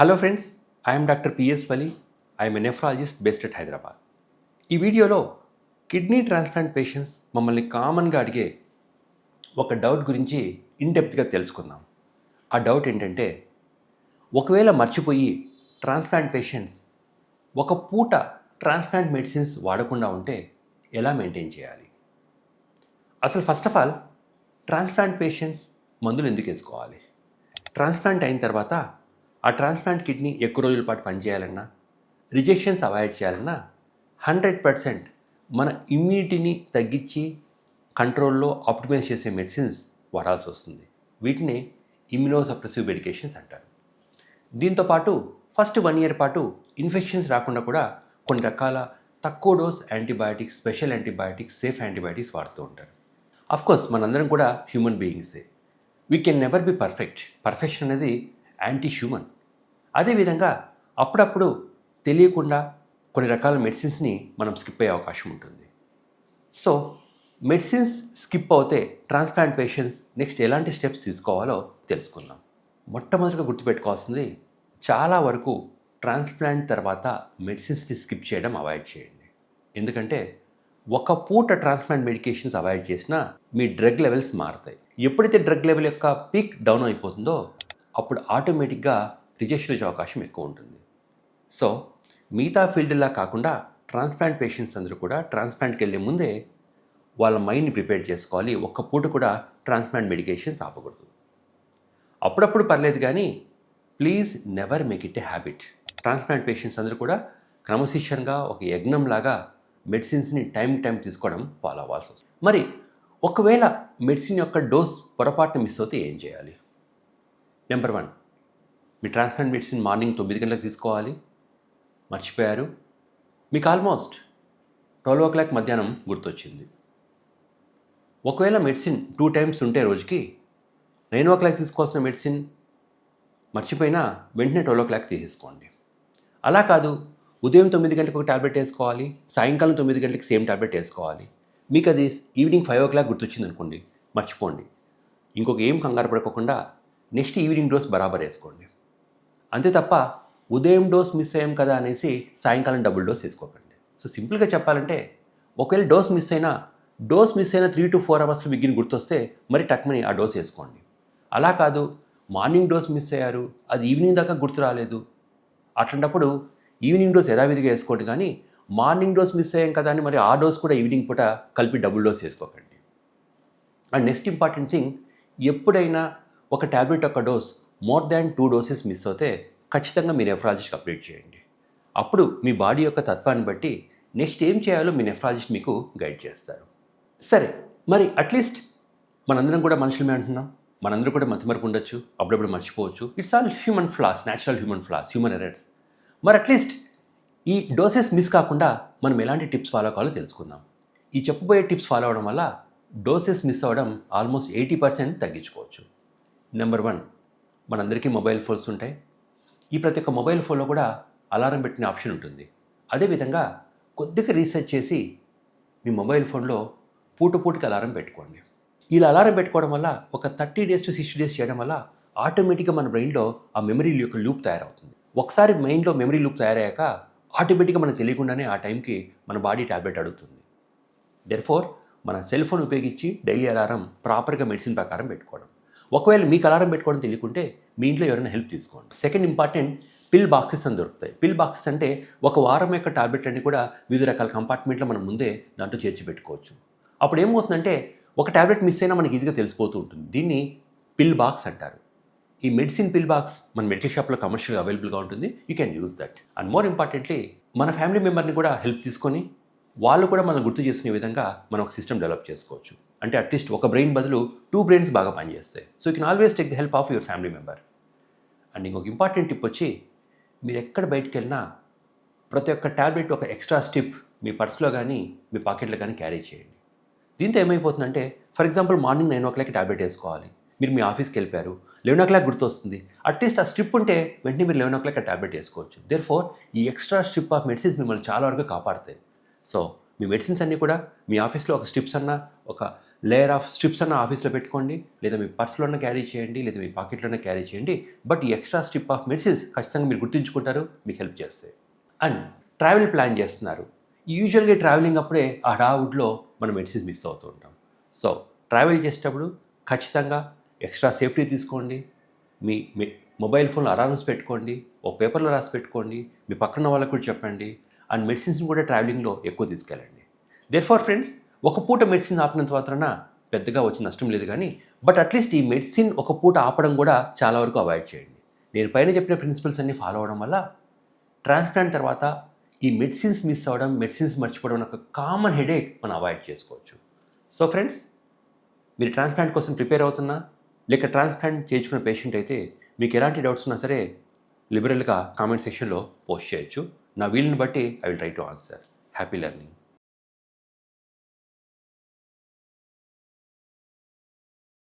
Hello friends I'm doctor P S Vali I'm a nephrologist based at Hyderabad ఈ వీడియోలో kidney transplant patients మమ్మల్ని కామన్గా అడిగే ఒక డౌట్ గురించి ఇన్డెప్త్గా తెలుసుకుందాం. ఆ డౌట్ ఏంటంటే ఒకవేళ మర్చిపోయి ట్రాన్స్ప్లాంట్ పేషెంట్స్ ఒక పూట ట్రాన్స్ప్లాంట్ మెడిసిన్స్ వాడకుండా ఉంటే ఎలా మెయింటైన్ చేయాలి? అసలు first of all transplant patients మందులు ఎందుకు వేసుకోవాలి? ట్రాన్స్ప్లాంట్ అయిన తర్వాత ఆ ట్రాన్స్ప్లాంట్ కిడ్నీ ఎక్కువ రోజుల పాటు పనిచేయాలన్నా రిజెక్షన్స్ అవాయిడ్ చేయాలన్నా హండ్రెడ్ పర్సెంట్ మన ఇమ్యూనిటీని తగ్గించి కంట్రోల్లో ఆప్టిమైజ్ చేసే మెడిసిన్స్ వాడాల్సి వస్తుంది. వీటిని ఇమ్యునోసప్రెసివ్ మెడికేషన్స్ అంటారు. దీంతోపాటు ఫస్ట్ వన్ ఇయర్ పాటు ఇన్ఫెక్షన్స్ రాకుండా కూడా కొన్ని రకాల తక్కువ dose antibiotics special antibiotics safe antibiotics వాడుతూ ఉంటారు. అఫ్కోర్స్ మనందరం కూడా human బీయింగ్సే. We can never be perfect. Perfection అనేది యాంటీ హ్యూమన్ అదేవిధంగా అప్పుడప్పుడు తెలియకుండా కొన్ని రకాల మెడిసిన్స్ని మనం స్కిప్ అయ్యే అవకాశం ఉంటుంది. సో మెడిసిన్స్ స్కిప్ అవుతే ట్రాన్స్ప్లాంట్ పేషెంట్స్ నెక్స్ట్ ఎలాంటి స్టెప్స్ తీసుకోవాలో తెలుసుకుందాం. మొట్టమొదటిగా గుర్తుపెట్టుకోవాల్సింది చాలా వరకు ట్రాన్స్ప్లాంట్ తర్వాత మెడిసిన్స్ని స్కిప్ చేయడం అవాయిడ్ చేయండి. ఎందుకంటే ఒక పూట ట్రాన్స్ప్లాంట్ మెడికేషన్స్ అవాయిడ్ చేసినా మీ డ్రగ్ లెవెల్స్ మారుతాయి. ఎప్పుడైతే డ్రగ్ లెవెల్ యొక్క పీక్ డౌన్ అయిపోతుందో అప్పుడు ఆటోమేటిక్గా రిజెక్షన్ వచ్చే అవకాశం ఎక్కువ ఉంటుంది. సో మిగతా ఫీల్డ్లా కాకుండా ట్రాన్స్ప్లాంట్ పేషెంట్స్ అందరూ కూడా ట్రాన్స్ప్లాంట్కి వెళ్ళే ముందే వాళ్ళ మైండ్ని ప్రిపేర్ చేసుకోవాలి. ఒక్క పూట కూడా ట్రాన్స్ప్లాంట్ మెడికేషన్స్ ఆపకూడదు. అప్పుడప్పుడు పర్లేదు కానీ please never make it a habit. Transplant patients అందరూ కూడా క్రమశిక్షణగా ఒక యజ్ఞంలాగా మెడిసిన్స్ని టైం టైం తీసుకోవడం ఫాలో అవ్వాల్సి వస్తుంది. మరి ఒకవేళ మెడిసిన్ యొక్క డోస్ పొరపాటున మిస్ అవుతే ఏం చేయాలి? నెంబర్ వన్ మీ ట్రాన్స్ప్లాంట్ మెడిసిన్ మార్నింగ్ తొమ్మిది గంటలకు తీసుకోవాలి. మర్చిపోయారు. మీకు ఆల్మోస్ట్ ట్వెల్వ్ ఓ క్లాక్ మధ్యాహ్నం గుర్తొచ్చింది. ఒకవేళ మెడిసిన్ టూ టైమ్స్ ఉంటే రోజుకి నైన్ ఓ క్లాక్ తీసుకోవాల్సిన మెడిసిన్ మర్చిపోయినా వెంటనే ట్వెల్వ్ ఓ క్లాక్ తీసేసుకోండి. అలా కాదు ఉదయం తొమ్మిది గంటలకు ఒక ట్యాబ్లెట్ వేసుకోవాలి సాయంకాలం తొమ్మిది గంటలకు సేమ్ టాబ్లెట్ వేసుకోవాలి. మీకు అది ఈవినింగ్ ఫైవ్ ఓ క్లాక్ గుర్తొచ్చింది అనుకోండి మర్చిపోండి. ఇంకొక ఏం కంగారు పడుకోకుండా నెక్స్ట్ ఈవినింగ్ డోస్ బరాబర్ వేసుకోండి. అంతే తప్ప ఉదయం డోస్ మిస్ అయ్యాం కదా అనేసి సాయంకాలం డబుల్ డోస్ వేసుకోకండి. సో సింపుల్గా చెప్పాలంటే ఒకవేళ డోస్ మిస్ అయినా డోస్ మిస్ అయిన త్రీ టు ఫోర్ అవర్స్లో బిగిన్ గుర్తొస్తే మరి టక్మని ఆ డోస్ వేసుకోండి. అలా కాదు మార్నింగ్ డోస్ మిస్ అయ్యారు అది ఈవినింగ్ దాకా గుర్తు రాలేదు. అట్లాంటప్పుడు ఈవినింగ్ డోస్ యథావిధిగా వేసుకోండి కానీ మార్నింగ్ డోస్ మిస్ అయ్యాం కదా అని మరి ఆ డోస్ కూడా ఈవినింగ్ పూట కలిపి డబుల్ డోస్ వేసుకోకండి. అండ్ నెక్స్ట్ ఇంపార్టెంట్ థింగ్ ఎప్పుడైనా ఒక ట్యాబ్లెట్ యొక్క dose more than two doses miss అవుతే ఖచ్చితంగా మీ నెఫ్రాలజిస్ట్కి అప్డేట్ చేయండి. అప్పుడు మీ బాడీ యొక్క తత్వాన్ని బట్టి నెక్స్ట్ ఏం చేయాలో మీ నెఫ్రాలజిస్ట్ మీకు గైడ్ చేస్తారు. సరే మరి అట్లీస్ట్ మనందరం కూడా మనుషులమే అంటున్నాం. మనందరూ కూడా మతిమరకు ఉండొచ్చు అప్పుడప్పుడు మర్చిపోవచ్చు. It's all human flaws natural human flaws human errors మరి అట్లీస్ట్ ఈ డోసెస్ మిస్ కాకుండా మనం ఎలాంటి టిప్స్ ఫాలో కావాలో తెలుసుకుందాం. ఈ చెప్పబోయే టిప్స్ ఫాలో అవడం వల్ల డోసెస్ మిస్ అవ్వడం ఆల్మోస్ట్ ఎయిటీ పర్సెంట్ తగ్గించుకోవచ్చు. నెంబర్ వన్ మనందరికీ మొబైల్ ఫోన్స్ ఉంటాయి. ఈ ప్రతి ఒక్క మొబైల్ ఫోన్లో కూడా అలారం పెట్టిన ఆప్షన్ ఉంటుంది. అదేవిధంగా కొద్దిగా రీసెర్చ్ చేసి మీ మొబైల్ ఫోన్లో పూట పూటకి అలారం పెట్టుకోండి. ఇలా అలారం పెట్టుకోవడం వల్ల ఒక thirty days to sixty days చేయడం వల్ల ఆటోమేటిక్గా మన బ్రెయిన్లో ఆ మెమరీ యొక్క లూప్ తయారవుతుంది. ఒకసారి మైండ్లో మెమరీ లూప్ తయారయ్యాక ఆటోమేటిక్గా మనకు తెలియకుండానే ఆ టైంకి మన బాడీ ట్యాబ్లెట్ అడుగుతుంది. దెర్ఫోర్ మన సెల్ ఫోన్ ఉపయోగించి డైలీ అలారం ప్రాపర్గా మెడిసిన్ ప్రకారం పెట్టుకోవడం. ఒకవేళ మీకు అలారం పెట్టుకోవడం తెలియకుంటే మీ ఇంట్లో ఎవరైనా హెల్ప్ తీసుకోండి. సెకండ్ ఇంపార్టెంట్ పిల్ బాక్సెస్ అని దొరుకుతాయి. పిల్ బాక్సెస్ అంటే ఒక వారం యొక్క టాబ్లెట్లన్నీ కూడా వివిధ రకాల కంపార్ట్మెంట్లో మనం ముందే దాంట్లో చేర్చి పెట్టుకోవచ్చు. అప్పుడు ఏమవుతుందంటే ఒక టాబ్లెట్ మిస్ అయినా మనకి ఈజీగా తెలిసిపోతూ ఉంటుంది. దీన్ని పిల్ బాక్స్ అంటారు. ఈ మెడిసిన్ పిల్ బాక్స్ మన మెడికల్ షాప్లో కమర్షియల్గా అవైలబుల్గా ఉంటుంది. You can use that and more importantly మన ఫ్యామిలీ మెంబర్ని కూడా హెల్ప్ తీసుకొని వాళ్ళు కూడా మనం గుర్తు చేసుకునే విధంగా మనం ఒక సిస్టమ్ డెవలప్ చేసుకోవచ్చు. అంటే అట్లీస్ట్ ఒక బ్రెయిన్ బదులు టూ బ్రెయిన్స్ బాగా పనిచేస్తాయి. So you can always take the help of your family member and ఇంకొక ఇంపార్టెంట్ టిప్ వచ్చి మీరు ఎక్కడ బయటికి వెళ్ళినా ప్రతి ఒక్క ట్యాబ్లెట్ ఒక ఎక్స్ట్రా స్టిప్ మీ పర్స్లో కానీ మీ పాకెట్లో కానీ క్యారీ చేయండి. దీంతో ఏమైపోతుందంటే for example morning nine o'clock tablet వేసుకోవాలి. మీరు మీ ఆఫీస్కి వెళ్ళిపోయారు లెవెన్ ఓ క్లాక్ గుర్తొస్తుంది అట్లీస్ట్ ఆ స్ట్రిప్ ఉంటే వెంటనే మీరు లెవెన్ ఓ క్లాక్ ఆ ట్యాబ్లెట్ వేసుకోవచ్చు. దేర్ ఫోర్ ఈ ఎక్స్ట్రా స్ట్రిప్ ఆఫ్ మెడిసిన్స్ మిమ్మల్ని చాలా వరకు కాపాడతాయి. సో మీ మెడిసిన్స్ అన్నీ కూడా మీ ఆఫీస్లో ఒక స్ట్రిప్స్ అన్న ఒక లేయర్ ఆఫ్ స్ట్రిప్స్ అన్న ఆఫీస్లో పెట్టుకోండి లేదా మీ పర్స్లోనే క్యారీ చేయండి లేదా మీ పాకెట్లోనే క్యారీ చేయండి. బట్ ఈ ఎక్స్ట్రా స్ట్రిప్ ఆఫ్ మెడిసిన్స్ ఖచ్చితంగా మీరు గుర్తుంచుకుంటారు మీకు హెల్ప్ చేస్తాయి. అండ్ ట్రావెల్ ప్లాన్ చేస్తున్నారు. యూజువల్గా ట్రావెలింగ్ అప్పుడే ఆ హడావుడ్లో మనం మెడిసిన్స్ మిస్ అవుతూ ఉంటాం. సో ట్రావెల్ చేసేటప్పుడు ఖచ్చితంగా ఎక్స్ట్రా సేఫ్టీ తీసుకోండి. మీ మీ మొబైల్ ఫోన్లో అలారమ్స్ పెట్టుకోండి ఒక పేపర్లో రాసి పెట్టుకోండి మీ పక్కన వాళ్ళకు కూడా చెప్పండి. అండ్ మెడిసిన్స్ని కూడా ట్రావెలింగ్లో ఎక్కువ తీసుకెళ్ళండి. దేర్ ఫార్ ఫ్రెండ్స్ ఒక పూట మెడిసిన్ ఆపినంత మాత్రాన పెద్దగా వచ్చి నష్టం లేదు కానీ బట్ అట్లీస్ట్ ఈ మెడిసిన్ ఒక పూట ఆపడం కూడా చాలా వరకు అవాయిడ్ చేయండి. నేను పైన చెప్పిన ప్రిన్సిపల్స్ అన్ని ఫాలో అవడం వల్ల ట్రాన్స్ప్లాంట్ తర్వాత ఈ మెడిసిన్స్ మిస్ అవ్వడం మెడిసిన్స్ మర్చిపోవడం అనే ఒక కామన్ హెడేక్ మనం అవాయిడ్ చేసుకోవచ్చు. సో ఫ్రెండ్స్ మీరు ట్రాన్స్ప్లాంట్ కోసం ప్రిపేర్ అవుతున్నా లేక ట్రాన్స్ప్లాంట్ చేయించుకున్న పేషెంట్ అయితే మీకు ఎలాంటి డౌట్స్ ఉన్నా సరే లిబరల్గా కామెంట్ సెక్షన్లో పోస్ట్ చేయొచ్చు. నా వీలుని బట్టి I will try to answer happy learning